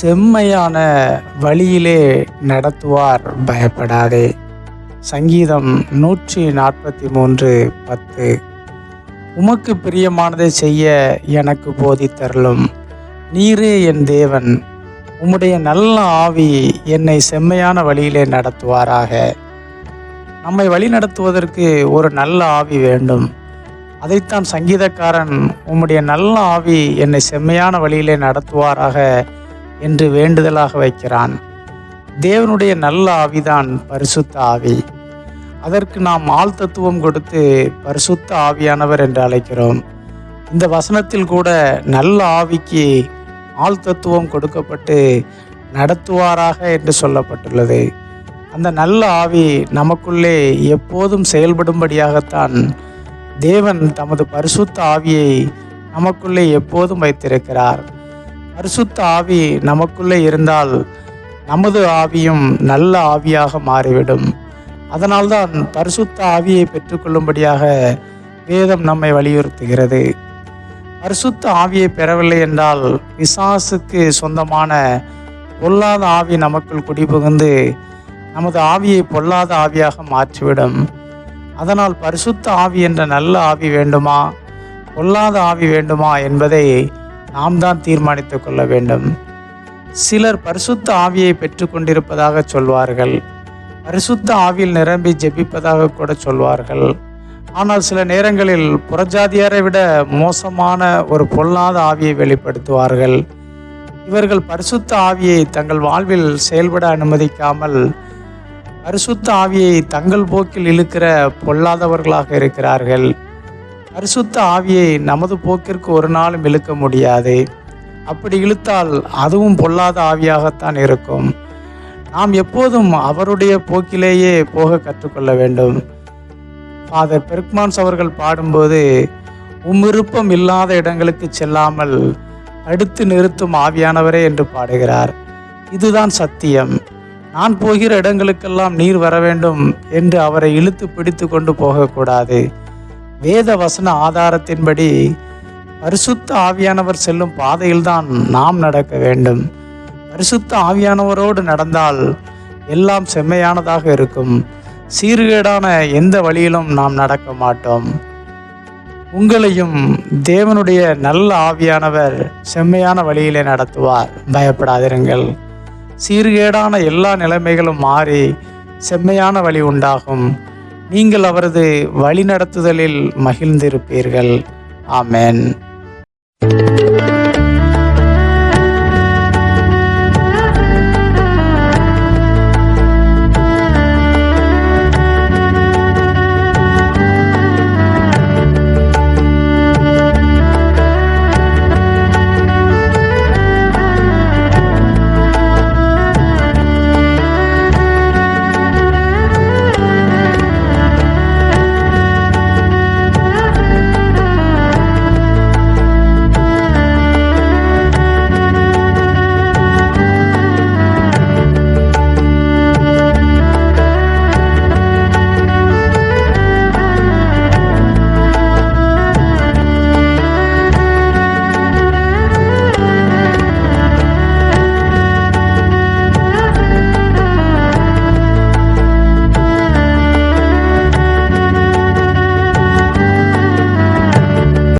செம்மையான வழியிலே நடத்துவார் பயப்படாதே. சங்கீதம் நூற்றி நாற்பத்தி மூன்று பத்து. உமக்கு பிரியமானதை செய்ய எனக்கு போதித்தருளும் நீரே என் தேவன். உம்முடைய நல்ல ஆவி என்னை செம்மையான வழியிலே நடத்துவாராக. நம்மை வழி நடத்துவதற்கு ஒரு நல்ல ஆவி வேண்டும். அதைத்தான் சங்கீதக்காரன் உம்முடைய நல்ல ஆவி என்னை செம்மையான வழியிலே நடத்துவாராக. என்று வேண்டுதலாக வைக்கிறான். தேவனுடைய நல்ல ஆவிதான் பரிசுத்த ஆவி. அதற்கு நாம் ஆள் தத்துவம் கொடுத்து பரிசுத்த ஆவியானவர் என்று அழைக்கிறோம். இந்த வசனத்தில் கூட நல்ல ஆவிக்கு ஆள் தத்துவம் கொடுக்கப்பட்டு நடத்துவாராக என்று சொல்லப்பட்டுள்ளது. அந்த நல்ல ஆவி நமக்குள்ளே எப்போதும் செயல்படும்படியாகத்தான் தேவன் தமது பரிசுத்த ஆவியை நமக்குள்ளே எப்போதும் வைத்திருக்கிறார். பரிசுத்த ஆவி நமக்குள்ளே இருந்தால் நமது ஆவியும் நல்ல ஆவியாக மாறிவிடும். அதனால்தான் பரிசுத்த ஆவியை பெற்றுக்கொள்ளும்படியாக வேதம் நம்மை வலியுறுத்துகிறது. பரிசுத்த ஆவியை பெறவில்லை என்றால் பிசாசுக்கு சொந்தமான பொல்லாத ஆவி நமக்குள் குடிபுகுந்து நமது ஆவியை பொல்லாத ஆவியாக மாற்றிவிடும். அதனால் பரிசுத்த ஆவி என்ற நல்ல ஆவி வேண்டுமா? பொல்லாத ஆவி வேண்டுமா என்பதை நாம் தான் தீர்மானித்து கொள்ள வேண்டும். சிலர் பரிசுத்த ஆவியை பெற்றுக்கொண்டிருப்பதாக சொல்வார்கள். பரிசுத்த ஆவியில் நிரம்பி ஜெபிப்பதாக கூட சொல்வார்கள். ஆனால் சில நேரங்களில் புறஜாதியாரை விட மோசமான ஒரு பொல்லாத ஆவியை வெளிப்படுத்துவார்கள். இவர்கள் பரிசுத்த ஆவியை தங்கள் வாழ்வில் செயல்பட அனுமதிக்காமல் பரிசுத்த ஆவியை தங்கள் போக்கில் இழுக்கிற பொல்லாதவர்களாக இருக்கிறார்கள். பரிசுத்த ஆவியை நமது போக்கிற்கு ஒரு நாளும் இழுக்க முடியாது. அப்படி இழுத்தால் அதுவும் பொல்லாத ஆவியாகத்தான் இருக்கும். நாம் எப்போதும் அவருடைய போக்கிலேயே போக கற்றுக்கொள்ள வேண்டும். ஃபாதர் பெர்க்மான்ஸ் அவர்கள் பாடும்போது உம்மிருப்பம் இல்லாத இடங்களுக்கு செல்லாமல் தடுத்து நிறுத்தும் ஆவியானவரே என்று பாடுகிறார். இதுதான் சத்தியம். நான் போகிற இடங்களுக்கெல்லாம் நீர் வர வேண்டும் என்று அவரை இழுத்து பிடித்து கொண்டு போகக்கூடாது. வேத வசன ஆதாரத்தின்படி பரிசுத்த ஆவியானவர் செல்லும் பாதையில்தான் நாம் நடக்க வேண்டும். பரிசுத்த ஆவியானவரோடு நடந்தால் எல்லாம் செம்மையானதாக இருக்கும். சீர்கேடான எந்த வழியிலும் நாம் நடக்க மாட்டோம். உங்களையும் தேவனுடைய நல்ல ஆவியானவர் செம்மையான வழியிலே நடத்துவார். பயப்படாதிருங்கள். சீர்கேடான எல்லா நிலைமைகளும் மாறி செம்மையான வழி உண்டாகும். நீங்கள் அவரது வழிநடத்துதலில் மகிழ்ந்திருப்பீர்கள். ஆமேன்.